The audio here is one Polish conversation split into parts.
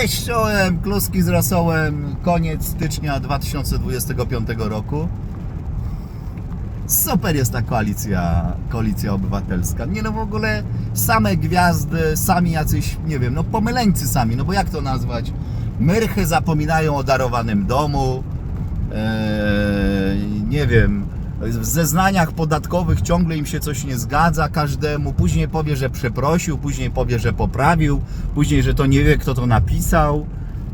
Cześć, czołem, kluski z rosołem, koniec stycznia 2025 roku. Super jest ta koalicja, koalicja obywatelska. Nie no w ogóle same gwiazdy, sami jacyś, nie wiem, no pomyleńcy sami, no bo jak to nazwać? Myrchy zapominają o darowanym domu, eee, nie wiem, w zeznaniach podatkowych ciągle im się coś nie zgadza każdemu, później powie, że przeprosił, później powie, że poprawił, później, że to nie wie, kto to napisał.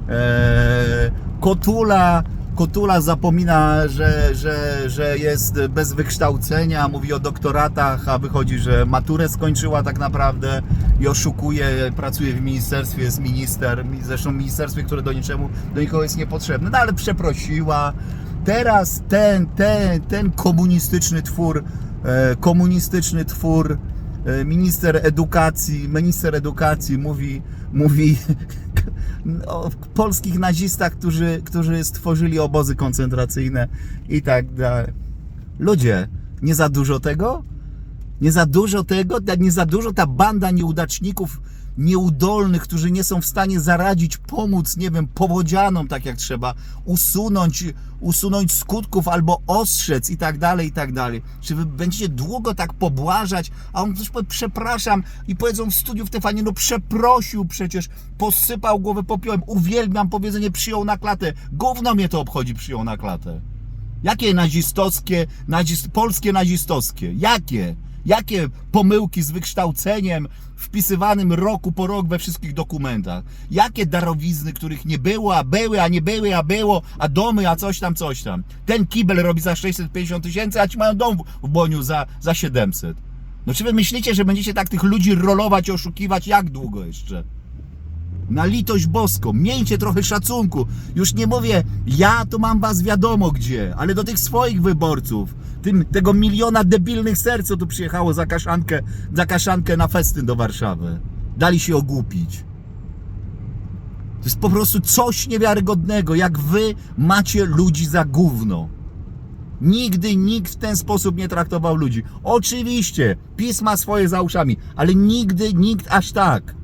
Eee, Kotula, Kotula zapomina, że, że, że jest bez wykształcenia, mówi o doktoratach, a wychodzi, że maturę skończyła tak naprawdę i oszukuje, pracuje w ministerstwie, jest minister, zresztą ministerstwie, które do niczemu, do nikogo jest niepotrzebne, no ale przeprosiła. Teraz ten, ten, ten komunistyczny twór, e, komunistyczny twór, e, minister edukacji, minister edukacji mówi, mówi o polskich nazistach, którzy, którzy stworzyli obozy koncentracyjne i tak dalej. Ludzie, nie za dużo tego? Nie za dużo tego? Nie za dużo ta banda nieudaczników, nieudolnych, którzy nie są w stanie zaradzić, pomóc, nie wiem, powodzianom tak jak trzeba, usunąć, usunąć skutków albo ostrzec i tak dalej, i tak dalej. Czy wy będziecie długo tak pobłażać, a on coś powie, przepraszam i powiedzą w studiu w Tefanie, no przeprosił przecież, posypał głowę popiołem, uwielbiam powiedzenie przyjął na klatę. Gówno mnie to obchodzi przyjął na klatę. Jakie nazistowskie, nazist, polskie nazistowskie? Jakie? Jakie pomyłki z wykształceniem wpisywanym roku po rok we wszystkich dokumentach? Jakie darowizny, których nie było, a były, a nie były, a było, a domy, a coś tam, coś tam? Ten kibel robi za 650 tysięcy, a ci mają dom w Boniu za, za 700. No czy wy myślicie, że będziecie tak tych ludzi rolować, oszukiwać? Jak długo jeszcze? Na litość boską, miejcie trochę szacunku. Już nie mówię, ja to mam was wiadomo gdzie, ale do tych swoich wyborców, tym, tego miliona debilnych serc, co tu przyjechało za kaszankę, za kaszankę na festyn do Warszawy. Dali się ogłupić. To jest po prostu coś niewiarygodnego, jak wy macie ludzi za gówno. Nigdy nikt w ten sposób nie traktował ludzi. Oczywiście, pisma swoje za uszami, ale nigdy nikt aż tak.